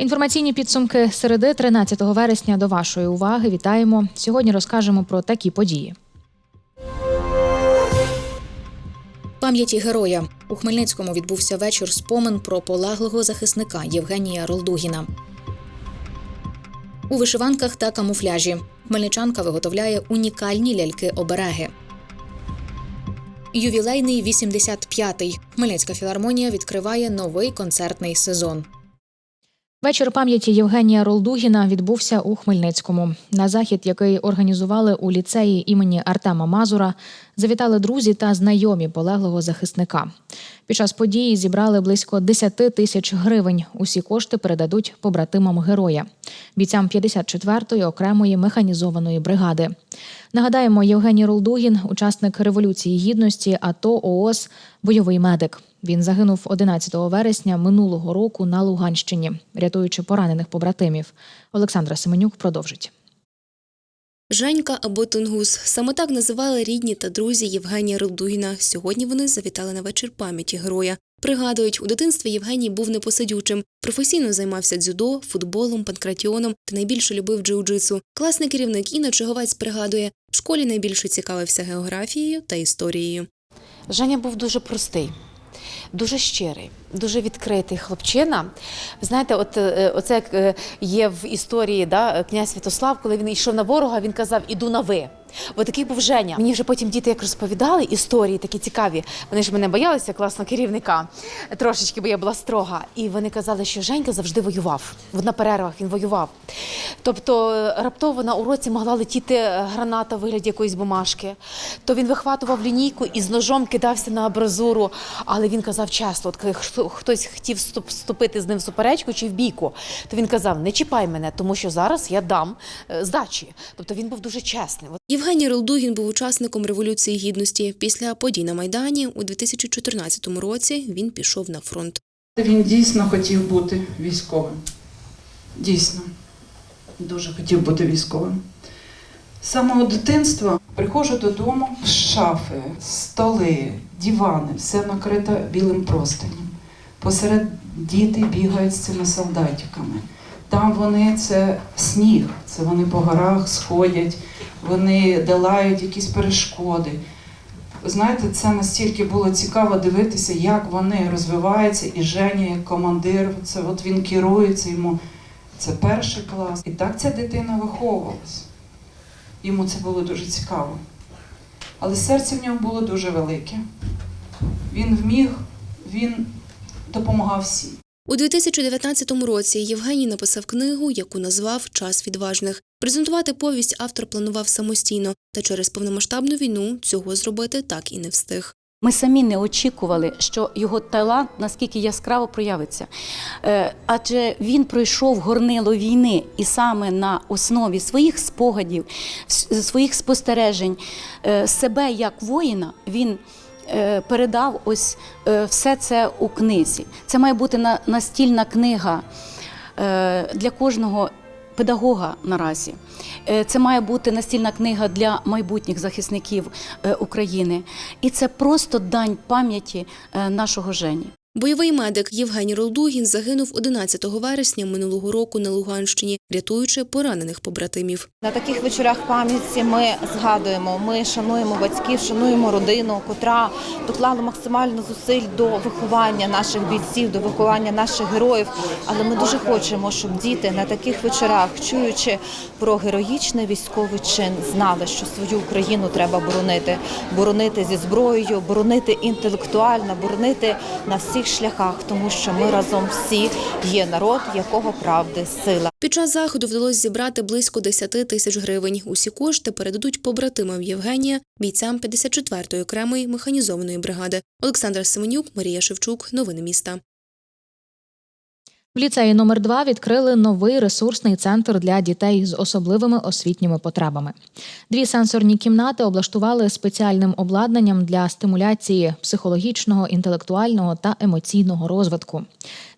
Інформаційні підсумки середи 13 вересня до вашої уваги. Вітаємо. Сьогодні розкажемо про такі події. Пам'яті героя у Хмельницькому відбувся вечір спомин про полеглого захисника Євгенія Ролдугіна. У вишиванках та камуфляжі хмельничанка виготовляє унікальні ляльки-обереги. Ювілейний 85-й. Хмельницька філармонія відкриває новий концертний сезон. Вечір пам'яті Євгенія Ролдугіна відбувся у Хмельницькому. На захід, який організували у ліцеї імені Артема Мазура, завітали друзі та знайомі полеглого захисника. Під час події зібрали близько 10 тисяч гривень. Усі кошти передадуть побратимам героя, бійцям 54-ї окремої механізованої бригади. Нагадаємо, Євгеній Ролдугін, учасник революції гідності, АТО ООС, бойовий медик. Він загинув 11 вересня минулого року на Луганщині, рятуючи поранених побратимів. Олександра Семенюк продовжить. Женька або Тунгус саме так називали рідні та друзі Євгенія Рудугіна. Сьогодні вони завітали на вечір пам'яті героя. Пригадують, у дитинстві Євгеній був непосидючим. Професійно займався дзюдо, футболом, панкратіоном та найбільше любив джиу-джитсу. Класний керівник Інна Чиговець пригадує, в школі найбільше цікавився географією та історією. Женя був дуже простий, дуже щирий, дуже відкритий хлопчина. Знаєте, от е, оце як е, є в історії да, князь Святослав, коли він йшов на ворога, він казав Іду на ви. От такий був Женя. Мені вже потім діти як розповідали історії такі цікаві. Вони ж мене боялися класного керівника трошечки, бо я була строга. І вони казали, що Женька завжди воював. На перервах він воював. Тобто е, раптово на уроці могла летіти е, граната в вигляді якоїсь бумажки. То він вихватував лінійку і з ножом кидався на абразуру. Але він казав чесно, от хтось хотів вступити з ним в суперечку чи в бійку, то він казав: не чіпай мене, тому що зараз я дам е, здачі. Тобто він був дуже чесний. Євгеній Ролдугін був учасником революції гідності. Після подій на майдані у 2014 році він пішов на фронт. Він дійсно хотів бути військовим. Дійсно, дуже хотів бути військовим. З самого дитинства приходжу додому, шафи, столи, дивани, все накрито білим простинем. Посеред діти бігають з цими солдатиками. Там вони це сніг, це вони по горах сходять, вони долають якісь перешкоди. Знаєте, це настільки було цікаво дивитися, як вони розвиваються, і Женя як командир, це от він керується йому. Це перший клас. І так ця дитина виховувалась. Йому це було дуже цікаво. Але серце в нього було дуже велике. Він вміг, він допомагав всім. У 2019 році Євгеній написав книгу, яку назвав Час відважних. Презентувати повість автор планував самостійно, та через повномасштабну війну цього зробити так і не встиг. Ми самі не очікували, що його талант наскільки яскраво проявиться. Е, Адже він пройшов горнило війни і саме на основі своїх спогадів, своїх спостережень, е, себе як воїна, він передав ось е, все це у книзі. Це має бути настільна книга е, для кожного педагога наразі. Е, Це має бути настільна книга для майбутніх захисників е, України. І це просто дань пам'яті е, нашого Жені. Бойовий медик Євгеній Ролдугін загинув 11 вересня минулого року на Луганщині, рятуючи поранених побратимів. На таких вечорах пам'яті ми згадуємо, ми шануємо батьків, шануємо родину, котра доклала максимально зусиль до виховання наших бійців, до виховання наших героїв. Але ми дуже хочемо, щоб діти на таких вечорах, чуючи про героїчний військовий чин, знали, що свою Україну треба боронити, боронити зі зброєю, боронити інтелектуально, боронити на всіх шляхах, тому що ми разом всі є народ, якого правди сила. Під час заходу вдалося зібрати близько 10 тисяч гривень. Усі кошти передадуть побратимам Євгенія, бійцям 54-ї окремої механізованої бригади. Олександр Семенюк, Марія Шевчук. Новини міста. В ліцеї номер 2 відкрили новий ресурсний центр для дітей з особливими освітніми потребами. Дві сенсорні кімнати облаштували спеціальним обладнанням для стимуляції психологічного, інтелектуального та емоційного розвитку.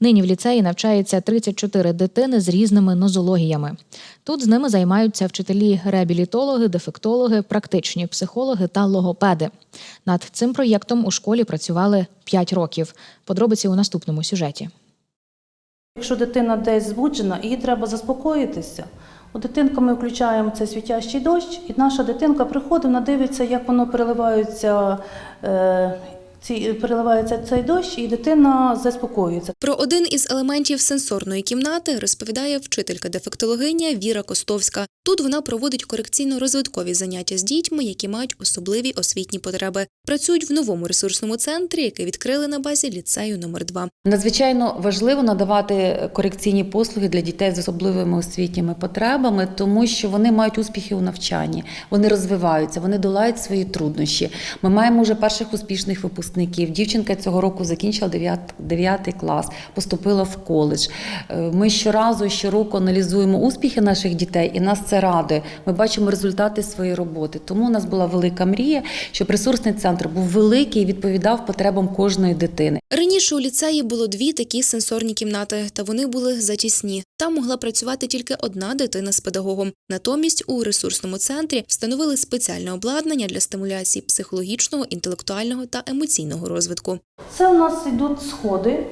Нині в ліцеї навчається 34 дитини з різними нозологіями. Тут з ними займаються вчителі реабілітологи, дефектологи, практичні психологи та логопеди. Над цим проєктом у школі працювали 5 років. Подробиці у наступному сюжеті. Якщо дитина десь збуджена, їй треба заспокоїтися. У дитинку ми включаємо цей світящий дощ, і наша дитинка приходить, вона дивиться, як воно переливається. е, ці, переливається цей дощ, і дитина заспокоюється. Про один із елементів сенсорної кімнати розповідає вчителька дефектологиня Віра Костовська. Тут вона проводить корекційно-розвиткові заняття з дітьми, які мають особливі освітні потреби. Працюють в новому ресурсному центрі, який відкрили на базі ліцею номер 2 Надзвичайно важливо надавати корекційні послуги для дітей з особливими освітніми потребами, тому що вони мають успіхи у навчанні, вони розвиваються, вони долають свої труднощі. Ми маємо вже перших успішних випускників. Дівчинка цього року закінчила 9, 9 клас, поступила в коледж. Е, Ми щоразу, щороку аналізуємо успіхи наших дітей, і нас це радує. Ми бачимо результати своєї роботи. Тому у нас була велика мрія, щоб ресурсний центр був великий і відповідав потребам кожної дитини. Раніше у ліцеї було дві такі сенсорні кімнати, та вони були затісні. Там могла працювати тільки одна дитина з педагогом. Натомість у ресурсному центрі встановили спеціальне обладнання для стимуляції психологічного, інтелектуального та емоційного розвитку. Це у нас йдуть сходи.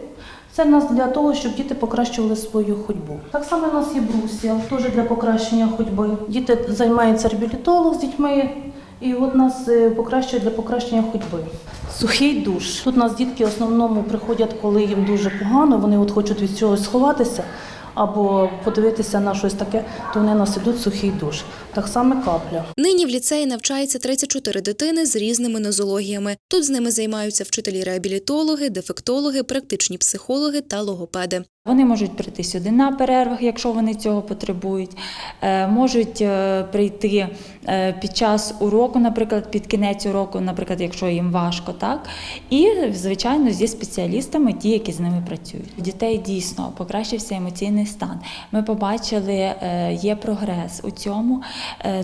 Це в нас для того, щоб діти покращували свою ходьбу. Так само у нас є брусья, теж для покращення ходьби. Діти займаються реабілітолог з дітьми, і от нас е, покращує для покращення ходьби. Сухий душ. Тут у нас дітки в основному приходять, коли їм дуже погано, вони от хочуть від чогось сховатися або подивитися на щось таке, то вони нас ідуть сухий душ. Так само капля. Нині в ліцеї навчається 34 дитини з різними нозологіями. Тут з ними займаються вчителі-реабілітологи, дефектологи, практичні психологи та логопеди. Вони можуть прийти сюди на перервах, якщо вони цього потребують. Е, Можуть е, прийти е, під час уроку, наприклад, під кінець уроку, наприклад, якщо їм важко, так. І, звичайно, зі спеціалістами, ті, які з ними працюють. У дітей дійсно покращився емоційний стан. Ми побачили, є прогрес у цьому,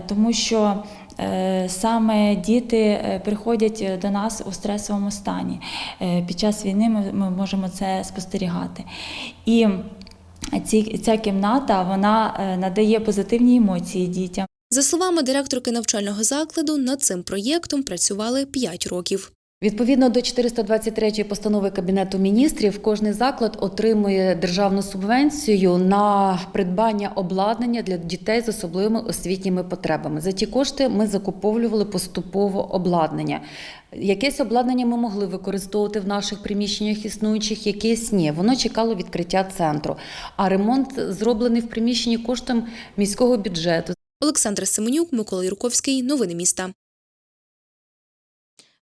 тому що. Е, Саме діти е, приходять до нас у стресовому стані. Е, Під час війни ми, можемо це спостерігати. І ця кімната вона е, надає позитивні емоції дітям. За словами директорки навчального закладу, над цим проєктом працювали 5 років. Відповідно до 423 постанови Кабінету міністрів, кожний заклад отримує державну субвенцію на придбання обладнання для дітей з особливими освітніми потребами. За ті кошти ми закуповували поступово обладнання. Якесь обладнання ми могли використовувати в наших приміщеннях існуючих, якесь ні. Воно чекало відкриття центру. А ремонт зроблений в приміщенні коштом міського бюджету. Олександр Семенюк, Микола Юрковський. Новини міста.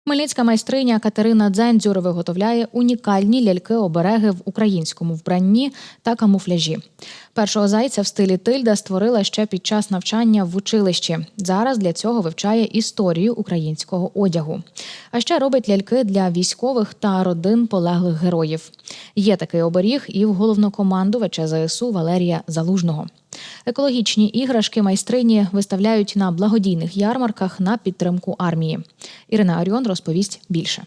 Хмельницька майстриня Катерина Дзендзюр виготовляє унікальні ляльки-обереги в українському вбранні та камуфляжі. Першого зайця в стилі тильда створила ще під час навчання в училищі. Зараз для цього вивчає історію українського одягу. А ще робить ляльки для військових та родин полеглих героїв. Є такий оберіг і в головнокомандувача ЗСУ Валерія Залужного. Екологічні іграшки майстрині виставляють на благодійних ярмарках на підтримку армії. Ірина Аріон розповість більше.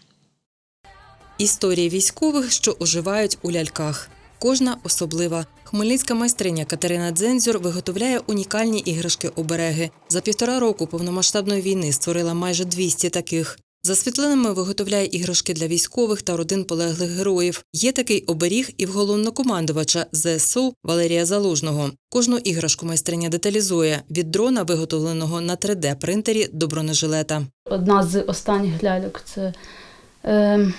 Історії військових, що оживають у ляльках. Кожна особлива. Хмельницька майстриня Катерина Дзензюр виготовляє унікальні іграшки-обереги. За півтора року повномасштабної війни створила майже 200 таких. За світлинами виготовляє іграшки для військових та родин полеглих героїв. Є такий оберіг і в головнокомандувача ЗСУ Валерія Залужного. Кожну іграшку майстриня деталізує від дрона, виготовленого на 3D-принтері до бронежилета. Одна з останніх ляльок це е,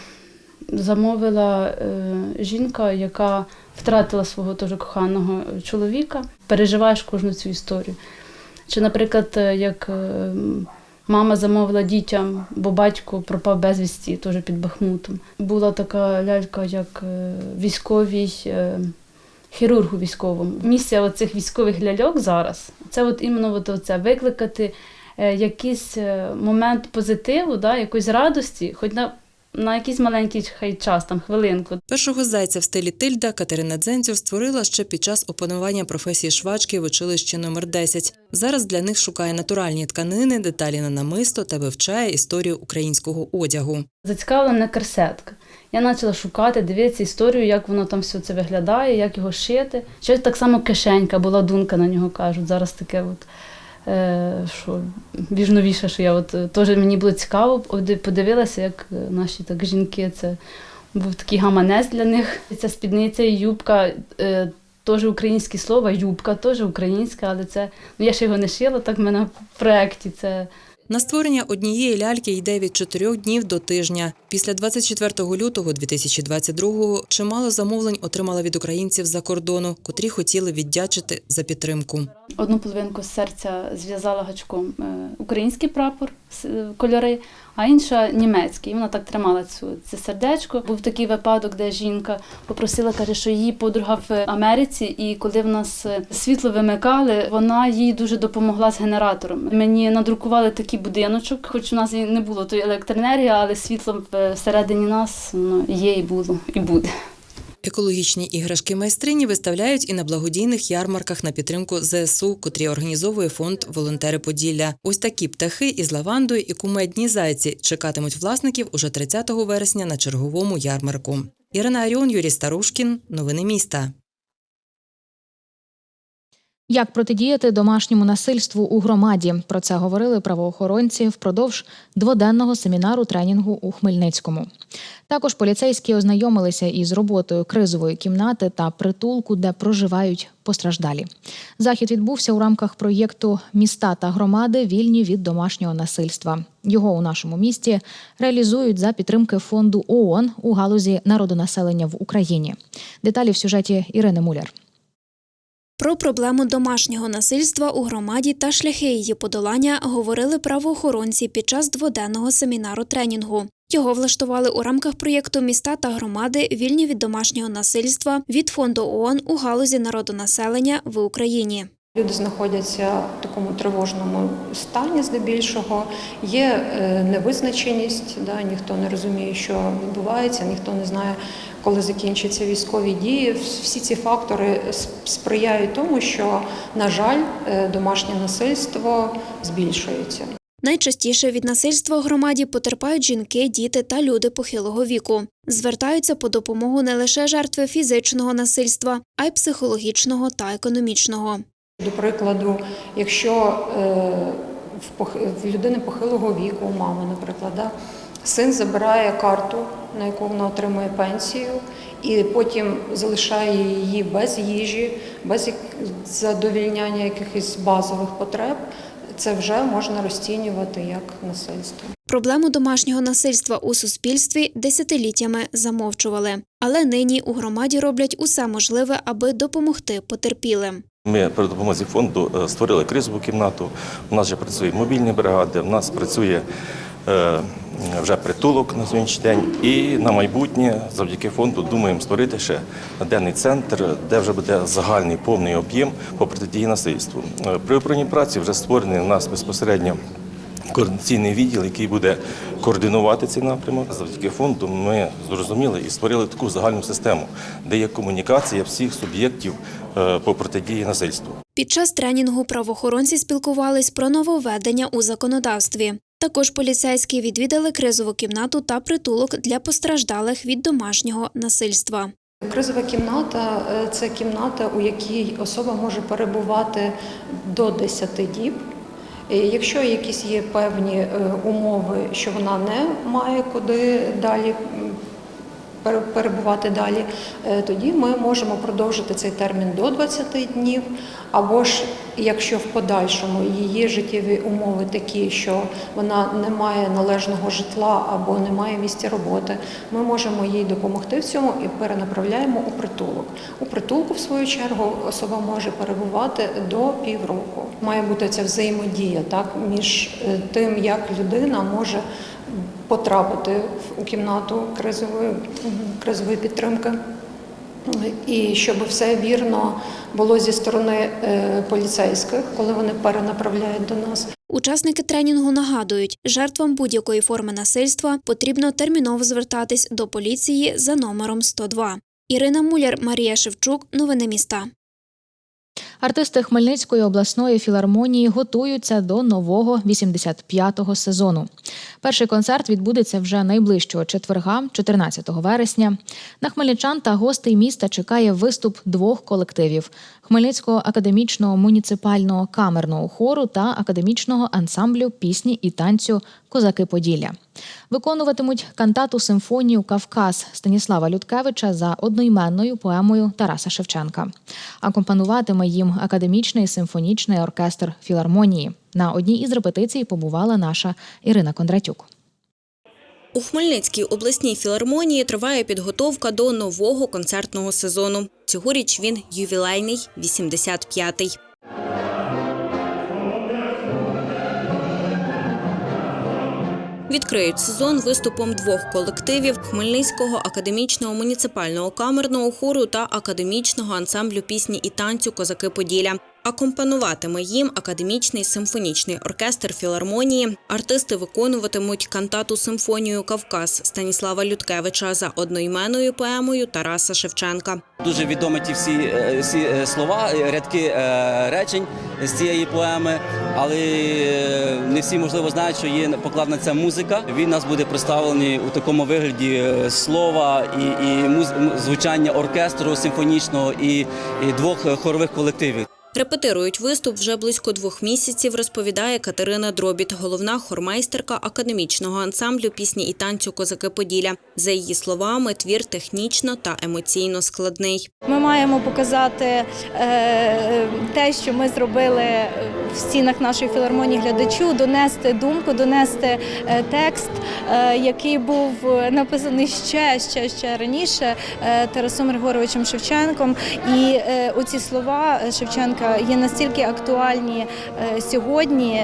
замовила е, жінка, яка втратила свого дуже коханого чоловіка. Переживаєш кожну цю історію. Чи, наприклад, е, як е, мама замовила дітям, бо батько пропав безвісті, теж під Бахмутом. Була така лялька, як е, військовій. Е, Хірургу військовому. Місія оцих військових ляльок зараз це от іменно от це викликати е, якийсь е, момент позитиву, да, якоїсь радості, хоч на На якийсь маленький хай час, там хвилинку. Першого зайця в стилі тильда Катерина Дзензюр створила ще під час опанування професії швачки в училищі номер 10. Зараз для них шукає натуральні тканини, деталі на намисто та вивчає історію українського одягу. Зацікавлена керсетка. Я почала шукати, дивитися історію, як воно там все це виглядає, як його шити. Ще так само кишенька, була дунка на нього кажуть. Зараз таке, от, що більш новіше, що я от, е, теж мені було цікаво, подивилася, як е, наші так жінки, це був такий гаманець для них. Ця спідниця юбка. Е, Теж українське слово, юбка теж українська, але це ну я ще його не шила, так в мене в проєкті це На створення однієї ляльки йде від 4 днів до тижня. Після 24 лютого 2022-го чимало замовлень отримала від українців за кордону, котрі хотіли віддячити за підтримку. Одну половинку серця зв'язала гачком е, український прапор, е, кольори, а інша німецький. І вона так тримала цю це сердечко. Був такий випадок, де жінка попросила, каже, що її подруга в Америці, і коли в нас е, світло вимикали, вона їй дуже допомогла з генератором. Мені надрукували такий будиночок, хоч у нас і не було тої електроенергії, але світло всередині нас воно є і було, і буде. Екологічні іграшки майстрині виставляють і на благодійних ярмарках на підтримку ЗСУ, котрі організовує фонд Волонтери Поділля. Ось такі птахи із лавандою і кумедні зайці чекатимуть власників уже 30 вересня на черговому ярмарку. Ірина Аріон, Юрій Старушкін. Новини міста. Як протидіяти домашньому насильству у громаді? Про це говорили правоохоронці впродовж дводенного семінару тренінгу у Хмельницькому. Також поліцейські ознайомилися із роботою кризової кімнати та притулку, де проживають постраждалі. Захід відбувся у рамках проєкту Міста та громади вільні від домашнього насильства. Його у нашому місті реалізують за підтримки фонду ООН у галузі народонаселення в Україні. Деталі в сюжеті Ірини Муляр. Про проблему домашнього насильства у громаді та шляхи її подолання говорили правоохоронці під час дводенного семінару тренінгу. Його влаштували у рамках проєкту Міста та громади вільні від домашнього насильства від фонду ООН у галузі народонаселення в Україні. Люди знаходяться в такому тривожному стані, здебільшого. Є е, невизначеність, да, ніхто не розуміє, що відбувається, ніхто не знає, коли закінчаться військові дії. Всі ці фактори сприяють тому, що, на жаль, е, домашнє насильство збільшується. Найчастіше від насильства у громаді потерпають жінки, діти та люди похилого віку. Звертаються по допомогу не лише жертви фізичного насильства, а й психологічного та економічного. До прикладу, якщо е, в, людини похилого віку, у мами, наприклад, син забирає карту, на яку вона отримує пенсію, і потім залишає її без їжі, без задовільняння якихось базових потреб, це вже можна розцінювати як насильство. Проблему домашнього насильства у суспільстві десятиліттями замовчували. Але нині у громаді роблять усе можливе, аби допомогти потерпілим. Ми при допомозі фонду е, створили кризову кімнату. У нас вже працюють мобільні бригади, у нас працює е, вже притулок на сьогоднішній день. І на майбутнє, завдяки фонду, думаємо створити ще денний центр, де вже буде загальний повний об'єм по протидії насильству. Е, При управлінні праці вже створений у нас безпосередньо. Координаційний відділ, який буде координувати цей напрямок. Завдяки фонду ми зрозуміли і створили таку загальну систему, де є комунікація всіх суб'єктів е, по протидії насильству. Під час тренінгу правоохоронці спілкувались про нововведення у законодавстві. Також поліцейські відвідали кризову кімнату та притулок для постраждалих від домашнього насильства. Кризова кімната це кімната, у якій особа може перебувати до 10 діб. Якщо якісь є певні е, умови, що вона не має куди далі перебувати далі, е, тоді ми можемо продовжити цей термін до 20 днів. Або ж якщо в подальшому її життєві умови такі, що вона не має належного житла або не має місця роботи, ми можемо їй допомогти в цьому і перенаправляємо у притулок. У притулку, в свою чергу, особа може перебувати до півроку. Має бути ця взаємодія так між е, тим, як людина може потрапити в- у кімнату кризової, кризової підтримки. і щоб все вірно було зі сторони е, поліцейських, коли вони перенаправляють до нас. Учасники тренінгу нагадують, жертвам будь-якої форми насильства потрібно терміново звертатись до поліції за номером 102. Ірина Муляр, Марія Шевчук. Новини міста. Артисти Хмельницької обласної філармонії готуються до нового 85-го сезону. Перший концерт відбудеться вже найближчого четверга, 14 вересня. На хмельничан та гостей міста чекає виступ двох колективів: Хмельницького академічного муніципального камерного хору та академічного ансамблю пісні і танцю Козаки Поділля. Виконуватимуть кантату симфонію Кавказ Станіслава Людкевича за одноіменною поемою Тараса Шевченка. Акомпануватиме їм академічний симфонічний оркестр філармонії. На одній із репетицій побувала наша Ірина Кондратюк. У Хмельницькій обласній філармонії триває підготовка до нового концертного сезону. Цьогоріч він ювілейний, 85-й. Відкриють сезон виступом двох колективів Хмельницького академічного муніципального камерного хору та академічного ансамблю пісні і танцю Козаки Поділля. Акомпануватиме їм академічний симфонічний оркестр філармонії. Артисти виконуватимуть кантату симфонію Кавказ Станіслава Людкевича за одноіменною поемою Тараса Шевченка. Дуже відомі ті всі, е, всі е, слова, е, рядки речень з цієї поеми, але не всі можливо знають, що є покладена ця музика. Він нас буде представлений у такому вигляді слова і, і звучання оркестру симфонічного і, і двох хорових колективів. Репетирують виступ вже близько двох місяців, розповідає Катерина Дробіт, головна хормайстерка академічного ансамблю пісні і танцю Козаки Поділля. За її словами, твір технічно та емоційно складний. Ми маємо показати е, те, що ми зробили в стінах нашої філармонії глядачу, донести думку, донести е, текст, який був написаний ще, ще, ще раніше е, Тарасом Григоровичем Шевченком. І е, оці слова Шевченка є настільки актуальні е, сьогодні.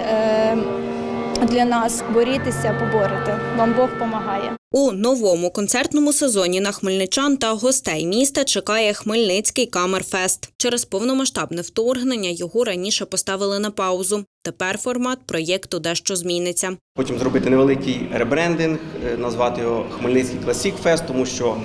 Для нас борітеся, поборете. Вам Бог помагає. У новому концертному сезоні на хмельничан та гостей міста чекає Хмельницький Камерфест. Через повномасштабне вторгнення його раніше поставили на паузу. Тепер формат проєкту дещо зміниться. Потім зробити невеликий ребрендинг, е, назвати його Хмельницький Класік Фест, тому що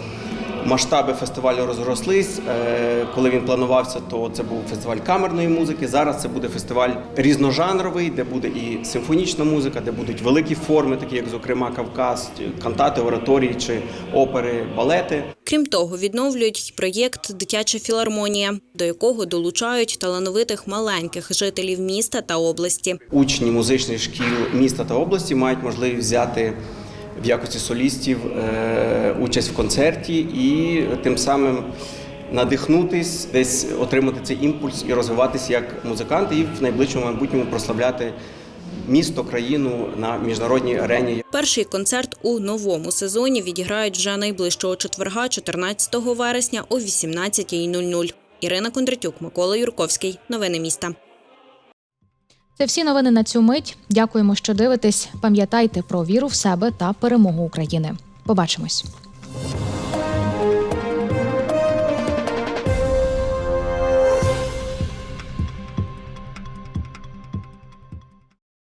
масштаби фестивалю розрослись. Е, Коли він планувався, то це був фестиваль камерної музики. Зараз це буде фестиваль різножанровий, де буде і симфонічна музика, де будуть великі форми, такі як, зокрема, Кавказ, кантати, ораторії чи опери, балети. Крім того, відновлюють проєкт Дитяча філармонія, до якого долучають талановитих маленьких жителів міста та області. Учні музичних шкіл міста та області мають можливість взяти в якості солістів е, участь в концерті і тим самим надихнутись, десь отримати цей імпульс і розвиватися як музиканти, і в найближчому майбутньому прославляти місто, країну на міжнародній арені. Перший концерт у новому сезоні відіграють вже найближчого четверга, 14 вересня о 18.00. Ірина Кондратюк, Микола Юрковський. Новини міста. Це всі новини на цю мить. Дякуємо, що дивитесь. Пам'ятайте про віру в себе та перемогу України. Побачимось.